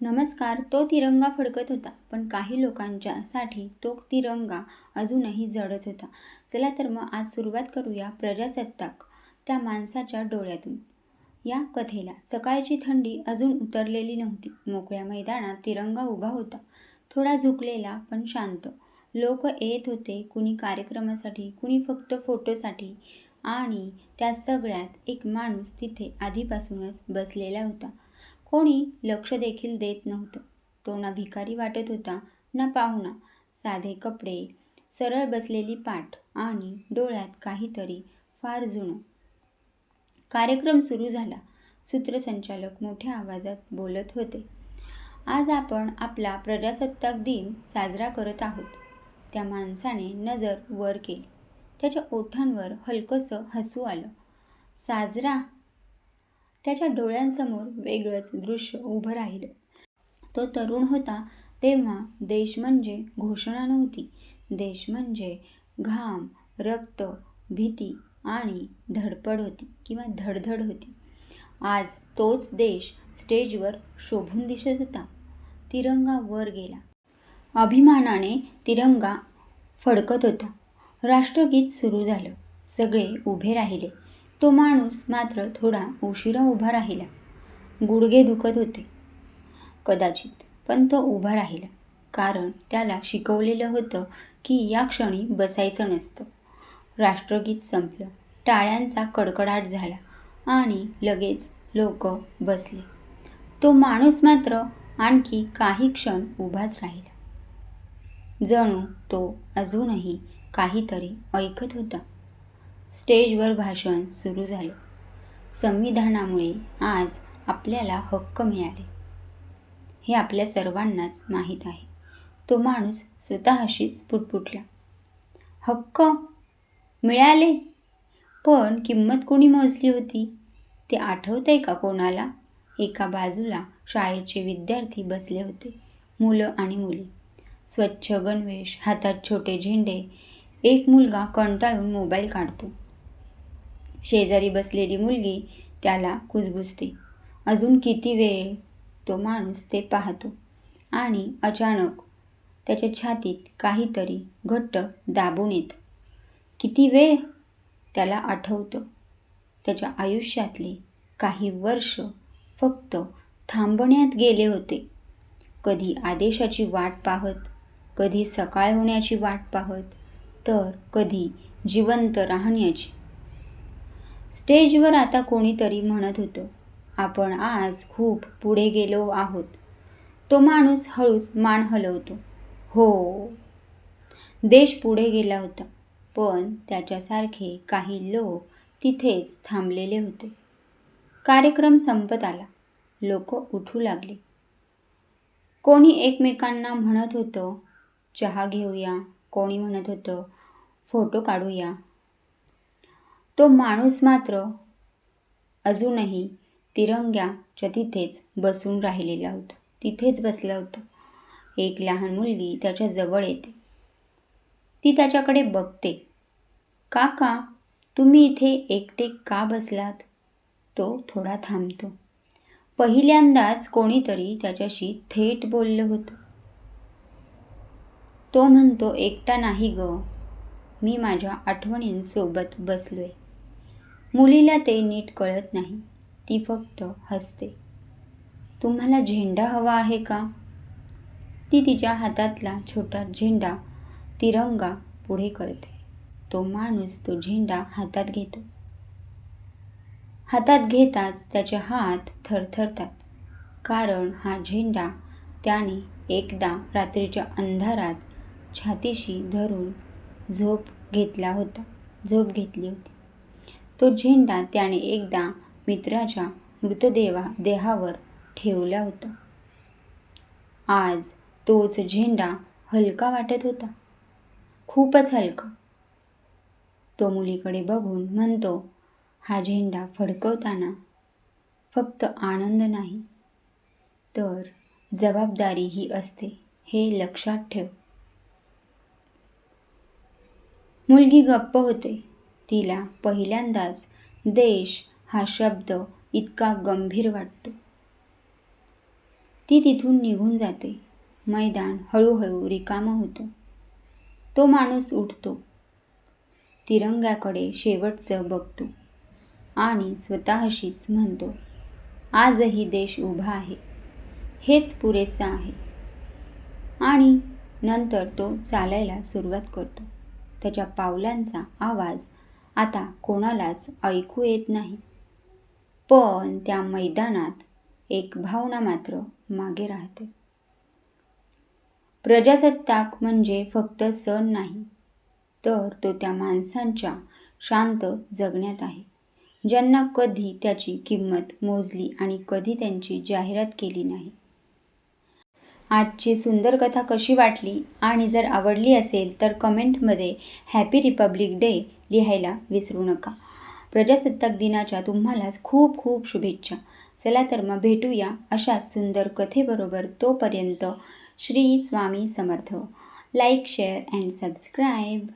नमस्कार तो तिरंगा फडकत होता पण काही लोकांच्यासाठी तो तिरंगा अजूनही जडच होता. चला तर मग आज सुरुवात करूया प्रजासत्ताक त्या माणसाच्या डोळ्यातून. या कथेला सकाळची थंडी अजून उतरलेली नव्हती. मोकळ्या मैदानात तिरंगा उभा होता. थोडा झुकलेला पण शांत. लोक येत होते कुणी कार्यक्रमासाठी कुणी फक्त फोटोसाठी आणि त्या सगळ्यात एक माणूस तिथे आधीपासूनच बसलेला होता. कोणी लक्ष देखील देत नव्हतं. तो ना भिकारी वाटत होता ना पाहुणा. साधे कपडे सरळ बसलेली पाठ आणि डोळ्यात काहीतरी फार जुनं. कार्यक्रम सुरू झाला. सूत्रसंचालक मोठ्या आवाजात बोलत होते आज आपण आपला प्रजासत्ताक दिन साजरा करत आहोत. त्या माणसाने नजर वर केली. त्याच्या ओठांवर हलकंसं हसू आलं. साजरा त्याच्या डोळ्यांसमोर वेगळंच दृश्य उभं राहिलं. तो तरुण होता तेव्हा देश म्हणजे घोषणा नव्हती. देश म्हणजे घाम रक्त भीती आणि धडपड होती किंवा धडधड होती. आज तोच देश स्टेजवर शोभून दिसत होता. तिरंगा वर गेला. अभिमानाने तिरंगा फडकत होता. राष्ट्रगीत सुरू झालं. सगळे उभे राहिले. तो माणूस मात्र थोडा उशिरा उभा राहिला. गुडघे दुखत होते. कदाचित पण तो उभा राहिला कारण त्याला शिकवलेलं होतं की या क्षणी बसायचं नसतं. राष्ट्रगीत संपलं टाळ्यांचा कडकडाट झाला आणि लगेच लोक बसले. तो माणूस मात्र आणखी काही क्षण उभाच राहिला. जणू तो अजूनही काहीतरी ऐकत होता. स्टेजवर भाषण सुरू झालं. संविधानामुळे आज आपल्याला हक्क मिळाले. हे आपल्या सर्वांनाच माहीत आहे. तो माणूस स्वतःशीच पुटपुटला. हक्क? मिळाले. पण किंमत कोणी मोजली होती? ते आठवतंय का कोणाला? एका बाजूला शाळेचे विद्यार्थी बसले होते मुलं आणि मुली. स्वच्छ गणवेश हातात छोटे झेंडे. एक मुलगा कंटाळून मोबाईल काढतो. शेजारी बसलेली मुलगी त्याला कुजबुजते. अजून किती वेळ तो माणूस ते पाहतो. आणि अचानक त्याच्या छातीत काहीतरी घट्ट दाबून येतं. किती वेळ त्याला आठवतं. त्याच्या आयुष्यातले काही वर्ष फक्त थांबण्यात गेले होते. कधी आदेशाची वाट पाहत कधी सकाळ होण्याची वाट पाहत तर कधी जिवंत राहण्याची स्टेजवर आता कोणीतरी म्हणत होतं आपण आज खूप पुढे गेलो आहोत. तो माणूस हळूच मान हलवतो. हो. देश पुढे गेला होता पण त्याच्यासारखे काही लोक तिथेच थांबलेले होते. कार्यक्रम संपत आला. लोक उठू लागले. कोणी एकमेकांना म्हणत होतं चहा घेऊया. कोणी म्हणत होतं फोटो काढूया. तो माणूस मात्र अजूनही तिरंग्याच्या तिथेच बसून राहिलेला होता. तिथेच बसलं होतं. एक लहान मुलगी त्याच्याजवळ येते. ती त्याच्याकडे बघते. काका तुम्ही इथे एकटे का बसलात? तो थोडा थांबतो. पहिल्यांदाच कोणीतरी त्याच्याशी थेट बोललं होतं. तो म्हणतो एकटा नाही ग. मी माझ्या आठवणींसोबत बसलोय. मुलीला ते नीट कळत नाही. ती फक्त हसते. तुम्हाला झेंडा हवा आहे का? ती तिच्या हातातला छोटा झेंडा तिरंगा पुढे करते. तो माणूस तो झेंडा हातात घेतो. हातात घेताच त्याचे हात थरथरतात. कारण हा झेंडा त्याने एकदा रात्रीच्या अंधारात छातीशी धरून झोप घेतला होता. झोप घेतली होती. तो झेंडा त्याने एकदा मित्राच्या मृतदेवा देहावर ठेवला होता. आज तोच झेंडा हलका वाटत होता. खूपच हलका. तो मुलीकडे बघून म्हणतो हा झेंडा फडकवताना फक्त आनंद नाही तर जबाबदारीही असते हे लक्षात ठेव. मुलगी गप्प होते. तिला पहिल्यांदाच देश हा शब्द इतका गंभीर वाटतो. ती तिथून निघून जाते. मैदान हळूहळू रिकामं होतं. तो माणूस उठतो. तिरंग्याकडे शेवटचं बघतो आणि स्वतःशीच म्हणतो आजही देश उभा आहे. हेच पुरेसं आहे. आणि नंतर तो चालायला सुरुवात करतो. त्याच्या पावलांचा आवाज आता कोणालाच ऐकू येत नाही. पण त्या मैदानात एक भावना मात्र मागे राहते. प्रजासत्ताक म्हणजे फक्त सण नाही तर तो त्या माणसांच्या शांत जगण्यात आहे. ज्यांना कधी त्याची किंमत मोजली आणि कधी त्यांची जाहिरात केली नाही. आजची सुंदर कथा कशी वाटली आणि जर आवडली असेल तर कमेंटमध्ये हॅपी रिपब्लिक डे लिहायला विसरू नका. प्रजासत्ताक दिनाच्या तुम्हालाच खूप खूप शुभेच्छा. चला तर मग भेटूया अशाच सुंदर कथेबरोबर तोपर्यंत Shri Swami Samarth. Like share and subscribe.